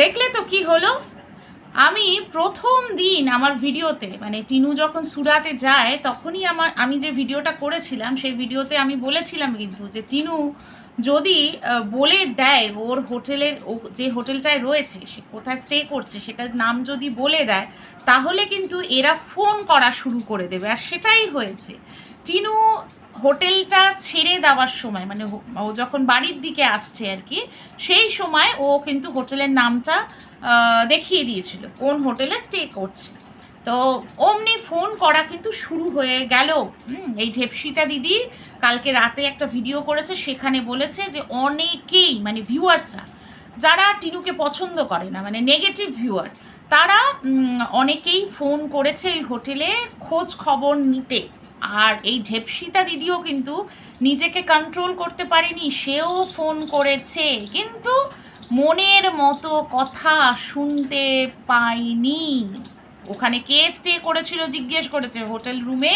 দেখলে তো কি হলো? আমি প্রথম দিন আমার ভিডিওতে মানে টিনু যখন সুরাতে যায়, তখনই আমার, আমি যে ভিডিওটা করেছিলাম, সেই ভিডিওতে আমি বলেছিলাম কিন্তু যে, টিনু, যদি বলে দেয় ওর হোটেলের যে হোটেলটায় রয়েছে, সে কোথায় স্টে করছে, সেটার নাম যদি বলে দেয়, তাহলে কিন্তু এরা ফোন করা শুরু করে দেবে। আর সেটাই হয়েছে। টিনু হোটেলটা ছেড়ে দেওয়ার সময় মানে ও- যখন বাড়ির দিকে আসছে আর কি, সেই সময় ও কিন্তু হোটেলের নামটা দেখিয়ে দিয়েছিল, কোন হোটেলে স্টে করছে। তো অমনি ফোন করা কিন্তু শুরু হয়ে গেল। এই ঢেপসিতা দিদি কালকে রাতে একটা ভিডিও করেছে, সেখানে বলেছে যে অনেকেই মানে ভিউয়ার্সরা যারা টিনুকে পছন্দ করে না মানে নেগেটিভ ভিউয়ার তারা অনেকেই ফোন করেছে এই হোটেলে খোঁজ খবর নিতে। আর এই ঢেপসিতা দিদিও কিন্তু নিজেকে কন্ট্রোল করতে পারেনি, সেও ফোন করেছে। কিন্তু মনের মতো কথা শুনতে পাইনি। ওখানে কে স্টে করেছিল জিজ্ঞেস করেছে হোটেল রুমে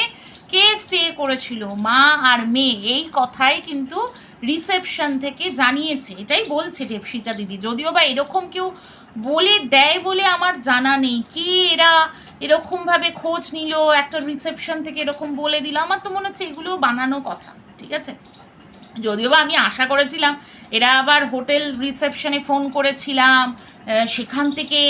কে স্টে করেছিল, মা আর মেয়ে, এই কথাই কিন্তু রিসেপশন থেকে জানিয়েছে। এটাই বলছে ঢেপসিতা দিদি। যদিও বা এরকম কেউ বলে দেয় বলে আমার জানা নেই। কি এরা এরকমভাবে খোঁজ নিল, একটা রিসেপশন থেকে এরকম বলে দিল? আমার তো মনে হচ্ছে এগুলো বানানো কথা, ঠিক আছে? যদিও বা আমি আশা করেছিলাম, এরা আবার হোটেল রিসেপশনে ফোন করেছিলাম সেখান থেকে,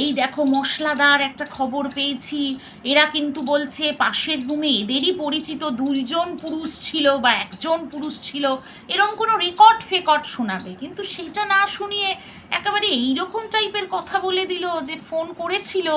এই দেখো মশলাদার একটা খবর পেয়েছি। এরা কিন্তু বলছে, পাশের রুমে এদেরই পরিচিত দুইজন পুরুষ ছিল বা একজন পুরুষ ছিল। এরকম কোনো রেকর্ড ফেকর্ড শোনাবে। কিন্তু সেটা না শুনিয়ে একেবারে এইরকম টাইপের কথা বলে দিল যে ফোন করেছিল।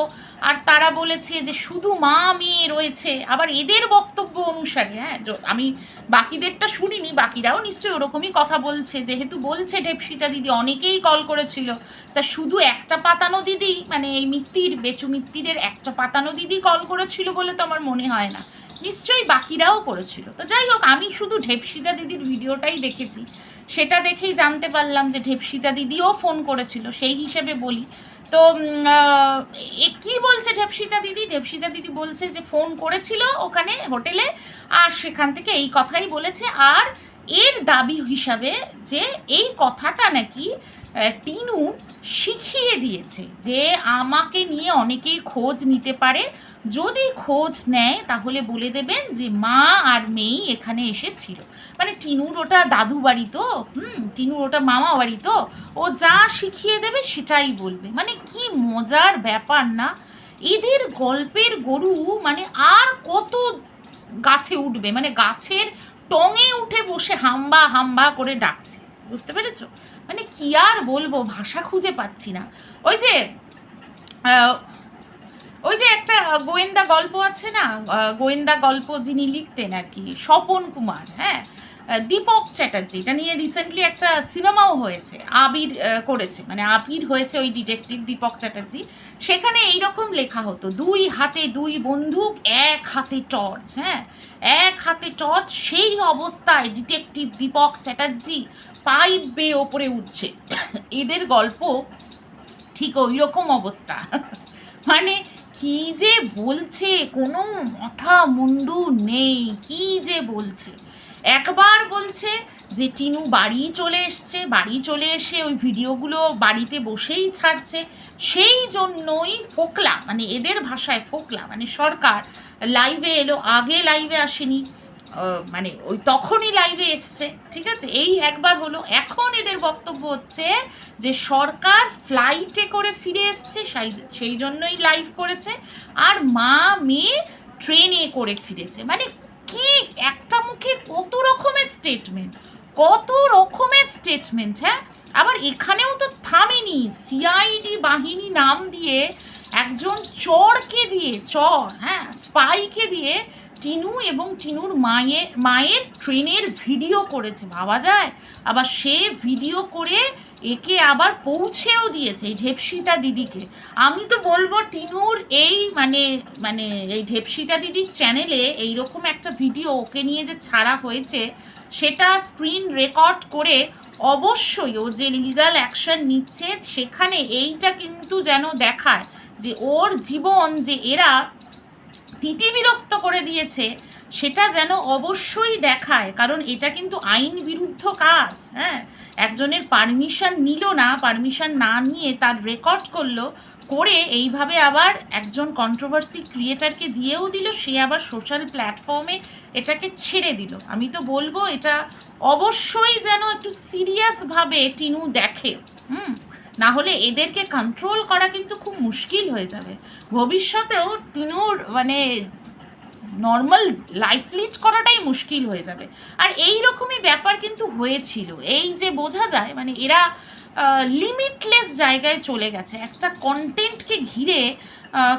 আর তারা বলেছে যে শুধু মা, মেয়ে রয়েছে। আবার এদের বক্তব্য অনুসারে হ্যাঁ আমি বাকিদেরটা শুনিনি, বাকিরাও নিশ্চয়ই ওরকমই কথা বলছে। যেহেতু বলছে ঢেপসিতা দিদি অনেকেই কল করেছিল। তা শুধু একটা পাতানো দিদি মানে এই মিত্তির, বেচু মিত্তিরের একটা পাতানো দিদি কল করেছিল বলে তো আমার মনে হয় না। নিশ্চয়ই বাকিরাও করেছিল। তো যাই হোক, আমি শুধু ঢেপসিতা দিদির ভিডিওটাই দেখেছি। সেটা দেখেই জানতে পারলাম যে ঢেপসিতা দিদিও ফোন করেছিল, সেই হিসেবে বলি। তো এ কী বলছে ঢেপসিতা দিদি? ঢেপসিতা দিদি বলছে যে ফোন করেছিল ওখানে হোটেলে আর সেখান থেকে এই কথাই বলেছে, আর এর দাবি হিসাবে যে এই কথাটা নাকি টিনু শিখিয়ে দিয়েছে যে আমাকে নিয়ে অনেকেই খোঁজ নিতে পারে। যদি খোঁজ নেয়, তাহলে বলে দেবেন যে মা আর মেয়েই এখানে এসেছিল। মানে টিনুর ওটা দাদু বাড়ি তো, হুম, টিনুর ওটা মামা বাড়ি তো। ও যা শিখিয়ে দেবে সেটাই বলবে। মানে কি মজার ব্যাপার না? এদের গল্পের গরু মানে আর কত গাছে উঠবে? মানে গাছের টঙে উঠে বসে হাম্বা হাম্বা করে ডাকছে। বুঝতে পেরেছ? মানে কি আর বলব, ভাষা খুঁজে পাচ্ছি না। ওই যে ওই যে একটা গোয়েন্দা গল্প আছে না? গোয়েন্দা গল্প যিনি লিখতেন আর কি, স্বপন কুমার হ্যাঁ? দীপক চ্যাটার্জি, এটা নিয়ে রিসেন্টলি একটা সিনেমাও হয়েছে, আবির করেছে মানে আবির হয়েছে ওই ডিটেকটিভ দীপক চ্যাটার্জি। সেখানে এইরকম লেখা হতো, দুই হাতে দুই বন্দুক, এক হাতে টর্চ হ্যাঁ? এক হাতে টর্চ সেই অবস্থায় ডিটেকটিভ দীপক চ্যাটার্জি পাইপ বেয়ে ওপরে উঠছে। এদের গল্প ঠিক ওই রকম অবস্থা। মানে কি যে বলছে, কোনো মাথা মুন্ডু নেই, কি যে বলছে। একবার বলছে যে, টিনু বাড়ি চলে এসছে, বাড়ি চলে এসে ওই ভিডিওগুলো বাড়িতে বসেই ছাড়ছে। সেই জন্যই ফোকলা মানে এদের ভাষায় ফোকলা মানে সরকার লাইভে এলো, আগে লাইভে আসেনি। মানে ওই তখনই লাইভে এসছে, ঠিক আছে? এই একবার হলো। এখন এদের বক্তব্য হচ্ছে যে, সরকার ফ্লাইটে করে ফিরে এসছে, সেই জন্যই লাইভ করেছে। আর মা মেয়ে ট্রেনে করে ফিরেছে। মানে কি? একটা মুখে কত রকমের স্টেটমেন্ট কত রকমের স্টেটমেন্ট হ্যাঁ? আবার এখানেও তো থামেনি সিআইডি বাহিনী নাম দিয়ে একজন চরকে দিয়ে, চর হ্যাঁ স্পাইকে দিয়ে টিনু এবং টিনুর মায়ের মায়ের ট্রেনের ভিডিও করেছে, ভাবা যায়? আবার সে ভিডিও করে একে আবার পৌঁছেও দিয়েছে এই ঢেপসিতা দিদিকে। আমি তো বলব টিনুর এই মানে মানে এই ঢেপসিতা দিদির চ্যানেলে এইরকম একটা ভিডিও ওকে নিয়ে যে ছাড়া হয়েছে, সেটা স্ক্রিন রেকর্ড করে অবশ্যই ও যে লিগাল অ্যাকশন নিচ্ছে, সেখানে এইটা কিন্তু যেন দেখায় যে ওর জীবন যে এরা তিতিবিরক্ত করে দিয়েছে, সেটা যেন অবশ্যই দেখায়, কারণ এটা কিন্তু আইন বিরুদ্ধ কাজ হ্যাঁ? একজনের পারমিশন নিল না পারমিশন না নিয়ে তার রেকর্ড করল, করে এইভাবে আবার একজন কন্ট্রোভার্সি ক্রিয়েটারকে দিয়েও দিল, সে আবার সোশ্যাল প্ল্যাটফর্মে এটাকে ছেড়ে দিল। আমি তো বলব এটা অবশ্যই যেন একটু সিরিয়াসভাবে টিনু দেখে, হুম? না হলে এদেরকে কন্ট্রোল করা কিন্তু খুব মুশকিল হয়ে যাবে। ভবিষ্যতেও টিনুর মানে নর্মাল লাইফ লিড করাটাই মুশকিল হয়ে যাবে। আর এই রকমই ব্যাপার কিন্তু হয়েছিল। এই যে বোঝা যায় মানে এরা লিমিটলেস জায়গায় চলে গেছে। একটা কন্টেন্টকে ঘিরে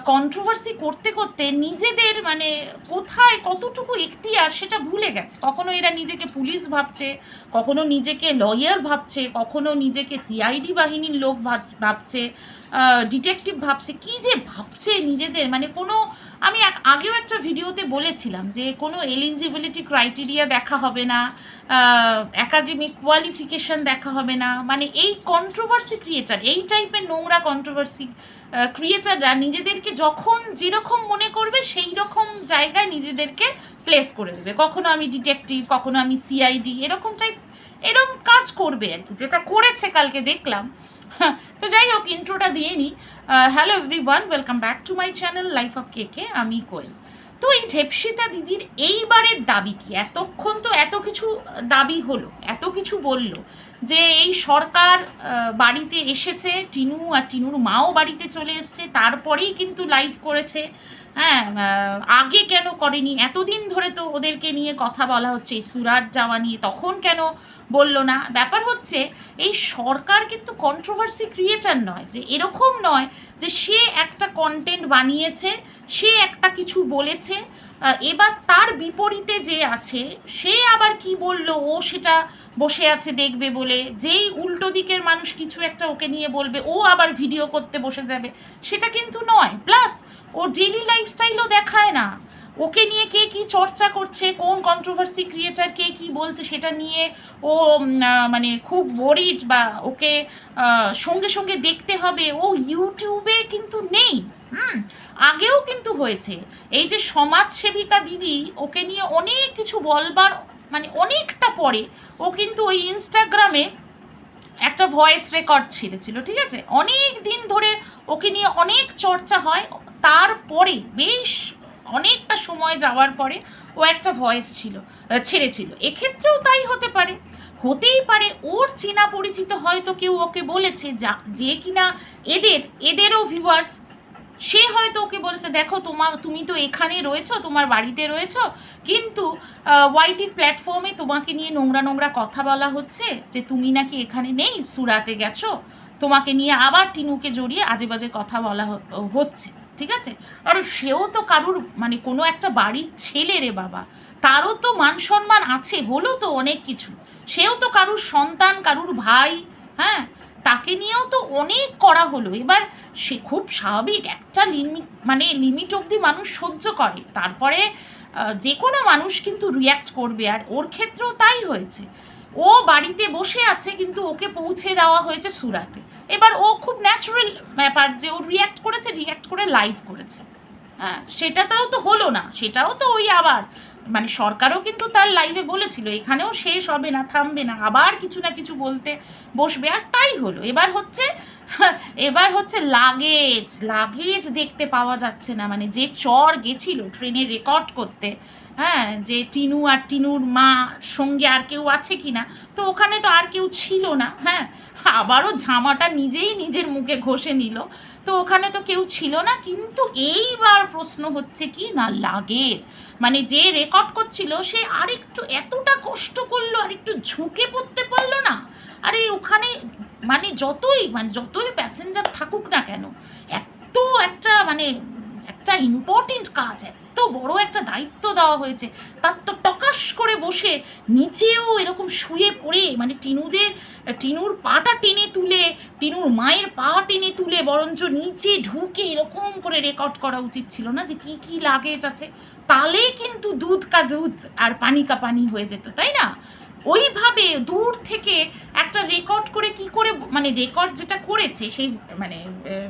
কন্ট্রোভার্সি করতে করতে নিজেদের মানে কোথায় কতটুকু এখতিয়ার সেটা ভুলে গেছে। কখনো এরা নিজেকে পুলিশ ভাবছে, কখনো নিজেকে লয়ার ভাবছে, কখনো নিজেকে সিআইডি বাহিনীর লোক ভাব- ভাবছে ডিটেকটিভ ভাবছে। কি যে ভাবছে নিজেদের? মানে কোনো আমি এক- আগেও একটা ভিডিওতে বলেছিলাম যে কোনো এলিজিবিলিটি ক্রাইটেরিয়া দেখা হবে না একাডেমিক কোয়ালিফিকেশন দেখা হবে না মানে এই কন্ট্রোভার্সি ক্রিয়েটার এই টাইপের নোংরা কন্ট্রোভার্সি ক্রিয়েটাররা নিজেদেরকে যখন যেরকম মনে করবে সেই রকম জায়গায় নিজেদেরকে প্লেস করে দেবে। কখনো আমি ডিটেকটিভ কখনো আমি সিআইডি এরকম টাইপ এরকম কাজ করবে আর কি, যেটা করেছে কালকে দেখলাম। তো যাই হোক ইন্ট্রোটা দিয়ে নিই hello everyone welcome back to my channel life of KK আমি কোয়েল। তো এই ঢেপসিতা দিদির এইবারের দাবি কি? এতক্ষণ তো এত কিছু দাবি হলো, এত কিছু বলল যে এই সরকার বাড়িতে এসেছে, টিনু আর টিনুর মাও বাড়িতে চলে এসছে, তারপরেই কিন্তু লাইভ করেছে। হ্যাঁ আগে কেন করেনি? এতদিন ধরে তো ওদেরকে নিয়ে কথা বলা হচ্ছে, সুরাট যাওয়া নিয়ে। তখন কেন বলল না? ব্যাপার হচ্ছে, এই সরকার কিন্তু কন্ট্রোভার্সি ক্রিয়েটার নয়, যে এরকম নয় যে সে একটা কন্টেন্ট বানিয়েছে, সে একটা কিছু বলেছে এবার তার বিপরীতে যে আছে, সে আবার কি বলল? ও সেটা বসে আছে দেখবে বলে, যেই উল্টো দিকের মানুষ কিছু একটা ওকে নিয়ে বলবে, ও আবার ভিডিও করতে বসে যাবে, সেটা কিন্তু নয়। প্লাস ও ডেলি লাইফস্টাইলও দেখায় না। ওকে নিয়ে কে কি চর্চা করছে, কোন কন্ট্রোভার্সি ক্রিয়েটার কে কি বলছে সেটা নিয়ে ও মানে খুব ওরিড বা ওকে সঙ্গে সঙ্গে দেখতে হবে। ও ইউটিউবে কিন্তু নেই, হুম, আগেও কিন্তু হয়েছে। এই যে সমাজসেবিকা দিদি, ওকে নিয়ে অনেক কিছু বলবার মানে অনেকটা পরে ও কিন্তু ওই ইনস্টাগ্রামে একটা ভয়েস রেকর্ড ছেড়েছিল, ঠিক আছে? অনেক দিন ধরে ওকে নিয়ে অনেক চর্চা হয় তারপরে বেশ অনেকটা সময় যাওয়ার পরে ও একটা ভয়েস ছিল ছেড়েছিল। এক্ষেত্রেও তাই হতে পারে। হতেই পারে ওর চেনা পরিচিত হয়তো কেউ ওকে বলেছে যা, যে কিনা এদের, এদেরও ভিউয়ার্স সে হয়তো ওকে বলেছে, দেখো তোমা, তুমি তো এখানে রয়েছো, তোমার বাড়িতে রয়েছো, কিন্তু ওয়াইটির প্ল্যাটফর্মে তোমাকে নিয়ে নোংরা নোংরা কথা বলা হচ্ছে যে তুমি নাকি এখানে নেই, সুরাতে গেছো। তোমাকে নিয়ে আবার টিনুকে জড়িয়ে আজে বাজে কথা বলা হচ্ছে। ঠিক আছে? আর সেও তো কারুর মানে কোনো একটা বাড়ির ছেলে রে বাবা। তারও তো মান সম্মান আছে, হলো তো অনেক কিছু। সেও তো কারুর সন্তান, কারুর ভাই হ্যাঁ? তাকে নিয়েও তো অনেক করা হলো। এবার সে খুব স্বাভাবিক, একটা লিমিট মানে লিমিট অবধি মানুষ সহ্য করে। তারপরে যে কোনো মানুষ কিন্তু রিয়্যাক্ট করবে। আর ওর ক্ষেত্রেও তাই হয়েছে। ও বাড়িতে বসে আছে, কিন্তু ওকে পৌঁছে দেওয়া হয়েছে সুরাতে। এবার ও খুব ন্যাচারাল ব্যাপার যে ও রিয়্যাক্ট করেছে রিয়্যাক্ট করে লাইভ করেছে। হ্যাঁ সেটাতেও তো হলো না, সেটাও তো ওই আবার। মানে সরকারও কিন্তু তার লাইভে বলেছিল, এখানেও শেষ হবে না, থামবে না, আবার কিছু না কিছু বলতে বসবে, আর তাই হলো। এবার হচ্ছে এবার হচ্ছে লাগেজ লাগেজ দেখতে পাওয়া যাচ্ছে না। মানে যে চর গেছিল ট্রেনে রেকর্ড করতে হ্যাঁ যে টিনু আর টিনুর মা সঙ্গে আর কেউ আছে কি না তো ওখানে তো আর কেউ ছিল না হ্যাঁ। আবারও ঝামাটা নিজেই নিজের মুখে ঘষে নিল। তো ওখানে তো কেউ ছিল না, কিন্তু এইবার প্রশ্ন হচ্ছে কি না লাগেজ? মানে যে রেকর্ড করছিল, সে আরেকটু এতটা কষ্ট করল আর একটু ঝুঁকে পড়তে পারল না। আরে ওখানে মানে যতই মানে যতই প্যাসেঞ্জার থাকুক না কেন, এত একটা মানে একটা ইম্পর্টেন্ট কাজ, এত বড় একটা দায়িত্ব দেওয়া হয়েছে। তার তো টকাশ করে বসে নিচেও এরকম শুয়ে পড়ে মানে টিনুদের, টিনুর পাটা টেনে তুলে, টিনুর মায়ের পা টেনে তুলে, বরঞ্চ নিচে ঢুকে এরকম করে রেকর্ড করা উচিত ছিল না যে কি কি লাগেজ আছে। তাহলে কিন্তু দুধ কা দুধ আর পানি কা পানি হয়ে যেত, তাই না? ওইভাবে দূর থেকে একটা রেকর্ড করে কি করে মানে রেকর্ড যেটা করেছে, সেই মানে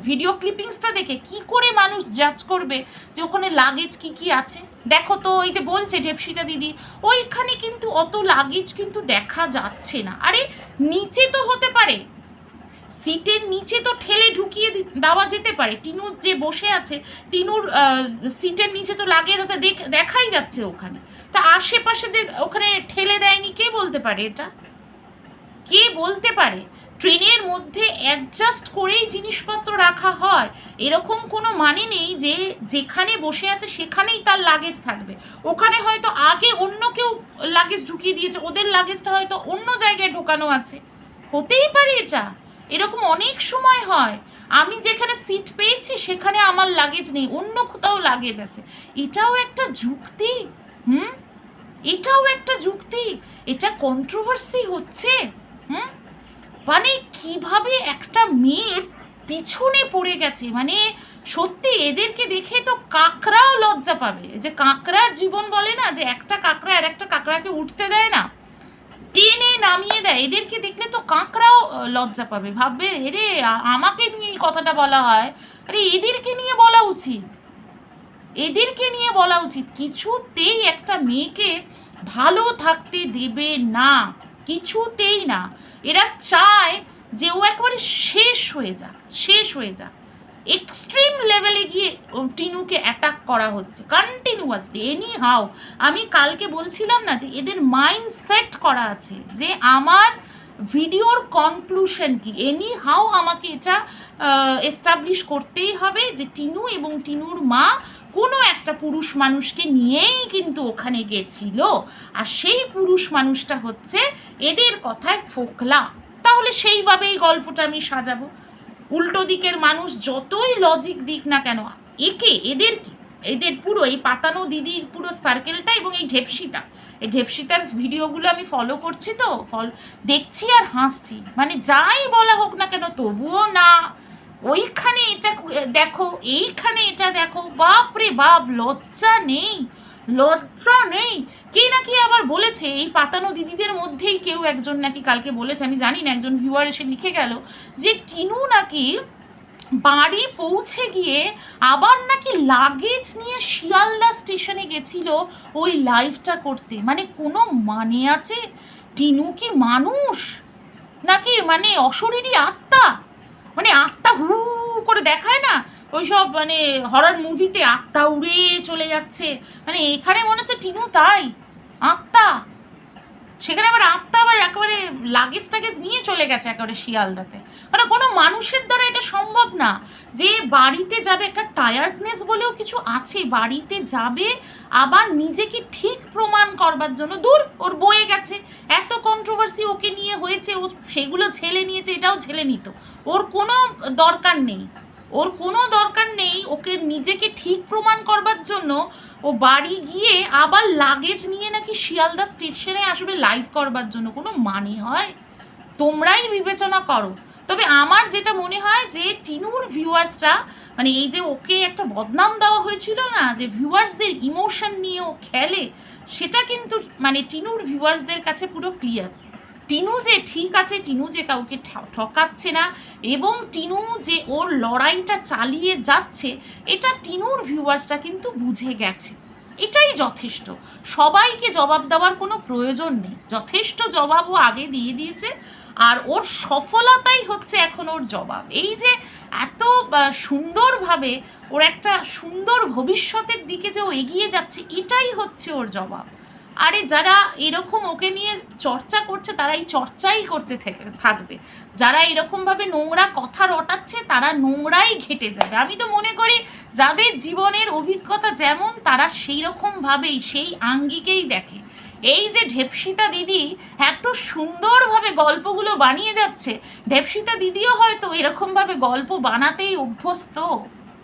ভিডিও ক্লিপিংসটা দেখে কি করে মানুষ জাজ করবে যে ওখানে লাগেজ কি কি আছে? দেখো তো, ওই যে বলছে ঢেপসিতা দিদি, ওইখানে কিন্তু অত লাগেজ কিন্তু দেখা যাচ্ছে না। আরে, নিচে তো সিটের নিচে তো ঠেলে ঢুকিয়ে দেওয়া যেতে পারে। টিনুর যে বসে আছে, টিনুর সিটের নিচে তো লাগিয়ে যাচ্ছে দেখ- দেখাই যাচ্ছে ওখানে। তা আশেপাশে যে ওখানে ঠেলে দেয়নি কে বলতে পারে এটা? কে বলতে পারে? ট্রেনের মধ্যে অ্যাডজাস্ট করেই জিনিসপত্র রাখা হয়। এরকম কোনো মানে নেই যে যেখানে বসে আছে সেখানেই তার লাগেজ থাকবে। ওখানে হয়তো আগে অন্য কেউ লাগেজ ঢুকিয়ে দিয়েছে, ওদের লাগেজটা হয়তো অন্য জায়গায় ঢোকানো আছে। হতেই পারে এটা। এরকম অনেক সময় হয়। আমি যেখানে সিট পেয়েছি, সেখানে আমার লাগেজ নেই, অন্য কোথাও লাগেজ আছে। এটাও একটা যুক্তি, হুম? এটাও একটা যুক্তি, এটা কন্ট্রোভার্সি হচ্ছে, হুম? মানে কীভাবে একটা মেয়ের পিছনে পড়ে গেছে? মানে সত্যি এদেরকে দেখে তো কাকড়াও লজ্জা পাবে। যে কাকড়ার জীবন বলে না, যে একটা কাকড়া আর একটা কাকড়াকে উঠতে দেয় না। টেনে নামিয়ে দেয়। এদেরকে দেখলে তো কাঁকড়াও লজ্জা পাবে। ভাববে, এরে আমাকে নিয়ে এই কথাটা বলা হয়? আরে, এদেরকে নিয়ে বলা উচিত। এদেরকে নিয়ে বলা উচিত। কিছুতেই একটা মেয়েকে ভালো থাকতে দেবে না। কিছুতেই না। এরা চায় যে ও একেবারে শেষ হয়ে যাক, শেষ হয়ে যাক। এক্সট্রিম লেভেলে গিয়ে টিনুকে অ্যাটাক করা হচ্ছে। কন্টিনিউয়াসলি এনি হাও আমি কালকে বলছিলাম না যে এদের মাইন্ড সেট করা আছে যে আমার ভিডিওর কনক্লুশন কি। এনি হাও আমাকে এটা এস্টাবলিশ করতেই হবে যে টিনু এবং টিনুর মা কোনো একটা পুরুষ মানুষকে নিয়েই কিন্তু ওখানে গেছিল। আর সেই পুরুষ মানুষটা হচ্ছে এদের কথায় ফোকলা। তাহলে সেইভাবেই গল্পটা আমি সাজাবো। উল্টো দিকের মানুষ যতই লজিক দিক না কেন, একে, এদের কি? এদের পুরো এই পাতানো দিদির পুরো সার্কেলটা এবং এই ঢেপসিটা। এই ঢেপসিটার ভিডিওগুলো আমি ফলো করছি তো, ফল দেখছি আর হাসছি। মানে যাই বলা হোক না কেন, তবুও না। ওইখানে এটা দেখো, এইখানে এটা দেখো। বাপ রে বাপ, লজ্জা নেই। লজ্জা নেই। কে নাকি আবার বলেছে, এই পাতানো দিদিদের মধ্যেই কেউ একজন নাকি কালকে বলেছে, আমি জানি না, একজন ভিউয়ার এসে লিখে গেল যে টিনু নাকি বাড়ি পৌঁছে গিয়ে আবার নাকি লাগেজ নিয়ে শিয়ালদা স্টেশনে গেছিল ওই লাইভটা করতে। মানে কোনো মানে আছে? টিনু কি মানুষ? নাকি মানে অশরীরী আত্মা? মানে আত্মা হু করে দেখায় না? ওইসব মানে হরর মুভিতে আত্মা উড়ে চলে যাচ্ছে। মানে এখানে মনে হচ্ছে টিনু তাই, আত্মা। সেখানে আবার আত্মা আবার একেবারে লাগেজ টাগেজ নিয়ে চলে গেছে একেবারে শিয়ালদাতে। মানে কোনো মানুষের দ্বারা এটা সম্ভব না যে বাড়িতে যাবে একটা টায়ার্ডনেস বলেও কিছু আছে, বাড়িতে যাবে, আবার নিজেকে ঠিক প্রমাণ করবার জন্য। দূর, ওর বয়ে গেছে। এত কন্ট্রোভার্সি ওকে নিয়ে হয়েছে, ও সেগুলো ছেলে নিয়েছে, এটাও ছেলে নিত। ওর কোনো দরকার নেই। ওর কোনো দরকার নেই, ওকে নিজেকে ঠিক প্রমাণ করবার জন্য ও বাড়ি গিয়ে আবার লাগেজ নিয়ে নাকি শিয়ালদা স্টেশনে আসবে লাইভ করবার জন্য, কোনো মানে হয়? তোমরাই বিবেচনা করো। তবে আমার যেটা মনে হয় যে টিনুর ভিউয়ার্সরা মানে এই যে ওকে একটা বদনাম দেওয়া হয়েছিল না, যে ভিউয়ার্সদের ইমোশন নিয়ে ও খেলে, সেটা কিন্তু মানে টিনুর ভিউয়ার্সদের কাছে পুরো ক্লিয়ার টিনু যে ঠিক আছে, টিনু যে কাউকে ঠকাচ্ছে না এবং টিনু যে ওর লড়াইটা চালিয়ে যাচ্ছে, এটা টিনুর ভিউয়ার্সরা কিন্তু বুঝে গেছে। এটাই যথেষ্ট। সবাইকে জবাব দেওয়ার কোনো প্রয়োজন নেই। যথেষ্ট জবাব ও আগে দিয়ে দিয়েছে আর ওর সফলতাই হচ্ছে এখন ওর জবাব। এই যে এত সুন্দরভাবে ওর একটা সুন্দর ভবিষ্যতের দিকে যে ও এগিয়ে যাচ্ছে, এটাই হচ্ছে ওর জবাব। আরে যারা এরকম ওকে নিয়ে চর্চা করছে, তারা এই চর্চাই করতে থেকে, থাকবে। যারা এরকমভাবে নোংরা কথা রটাচ্ছে, তারা নোংরাই ঘেটে যাবে। আমি তো মনে করি, যাদের জীবনের অভিজ্ঞতা যেমন, তারা সেই রকমভাবেই সেই আঙ্গিকেই দেখে। এই যে ঢেপসিতা দিদি এত সুন্দরভাবে গল্পগুলো বানিয়ে যাচ্ছে, ঢেপসিতা দিদিও হয়তো এরকমভাবে গল্প বানাতেই অভ্যস্ত।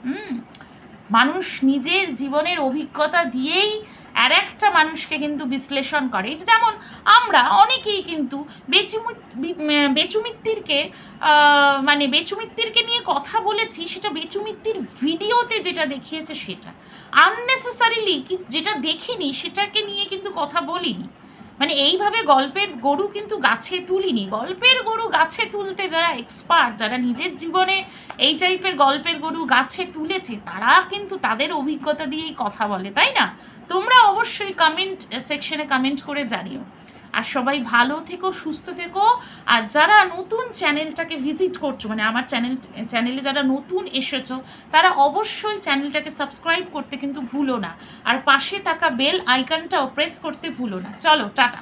হুম, মানুষ নিজের জীবনের অভিজ্ঞতা দিয়েই আর একটা মানুষকে কিন্তু বিশ্লেষণ করে। যেমন আমরা অনেকেই কিন্তু বেচুমি বেচুমিত্তিরকে মানে বেচুমিত্তিরকে নিয়ে কথা বলেছি, সেটা বেচুমিত্তির ভিডিওতে যেটা দেখিয়েছে সেটা। আননেসেসারিলি যেটা দেখিনি, সেটাকে নিয়ে কিন্তু কথা বলিনি। মানে এইভাবে গল্পের গরু কিন্তু গাছে তুলিনি। গল্পের গরু গাছে তুলতে যারা এক্সপার্ট যারা নিজের জীবনে এই টাইপের গল্পের গরু গাছে তুলেছে, তারা কিন্তু তাদের অভিজ্ঞতা দিয়েই কথা বলে, তাই না? তোমরা অবশ্যই কমেন্ট সেকশনে কমেন্ট করে জানিও। আর সবাই ভালো থেকো, সুস্থ থেকো। আর যারা নতুন চ্যানেলটাকে ভিজিট করছ মানে আমার চ্যানেল, চ্যানেলে যারা নতুন এসেছ, তারা অবশ্যই চ্যানেলটাকে সাবস্ক্রাইব করতে কিন্তু ভুলো না। আর পাশে থাকা বেল আইকনটাও প্রেস করতে ভুলো না। চলো, টাটা।